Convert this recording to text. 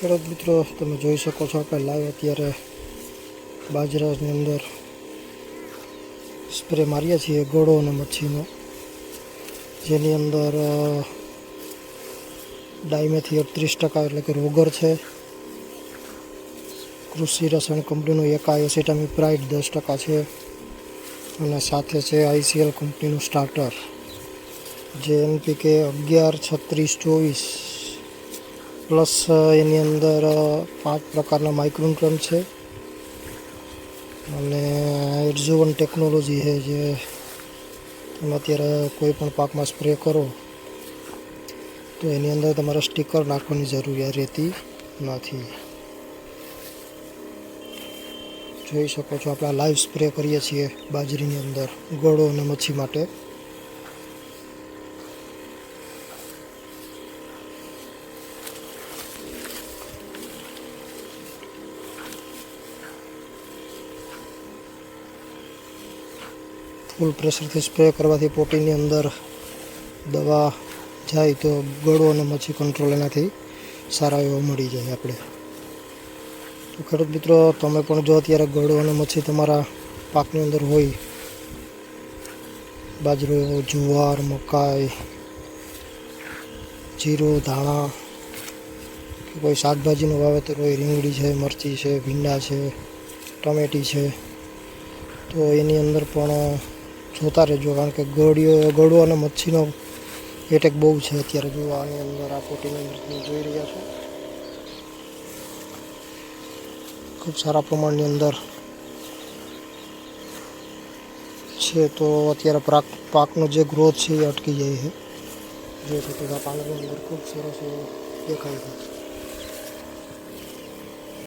ખેડૂત મિત્રો, તમે જોઈ શકો છો આપણે લાઈવ અત્યારે બાજરાની અંદર સ્પ્રે મારીએ છીએ ગોળો અને મચ્છીનો. જેની અંદર ડાયમેથી અડત્રીસ ટકા એટલે કે રોગર છે. કૃષિ રસાયણ કંપનીનું એકા એસિટામી પ્રાઇડ દસ ટકા છે અને સાથે છે આઈસીએલ કંપનીનું સ્ટાર્ટર જે એનપીકે અગિયાર, છત્રીસ, ચોવીસ પ્લસ એની અંદર પાંચ પ્રકારના માઇક્રોન્ટ્રન છે. અને એડઝોવન ટેકનોલોજી છે જે તમે અત્યારે કોઈ પણ પાકમાં સ્પ્રે કરો, તો એની અંદર તમારે સ્ટીકર નાખવાની જરૂરિયાત રહેતી નથી. જોઈ શકો છો, આપણે લાઈવ સ્પ્રે કરીએ છીએ બાજરીની અંદર, ગોળો અને મચ્છી માટે. ફૂલ પ્રેશરથી સ્પ્રે કરવાથી પોટીની અંદર દવા જાય તો ગળો અને મચ્છી કંટ્રોલ એનાથી સારા એવો મળી જાય આપણે. તો ખેડૂત મિત્રો, તમે પણ જો અત્યારે ગળો અને મચ્છી તમારા પાકની અંદર હોય, બાજરો, જુવાર, મકાઈ, જીરું, ધાણા, કે કોઈ શાકભાજીનું વાવેતર હોય, રીંગણી છે, મરચી છે, ભીંડા છે, ટમેટી છે, તો એની અંદર પણ જોતા રહેજો, કારણ કે ગોળીઓ, ગળો અને મચ્છીનો એટેક બહુ છે અત્યારે જોવાની અંદર, આ પોટીની અંદર જોઈ રહ્યા છો. ખૂબ સારા પ્રમાણની અંદર છે તો અત્યારે પાક પાકનો જે ગ્રોથ છે એ અટકી જાય છે. જો છો આ અંદર ખૂબ સરસ દેખાય છે.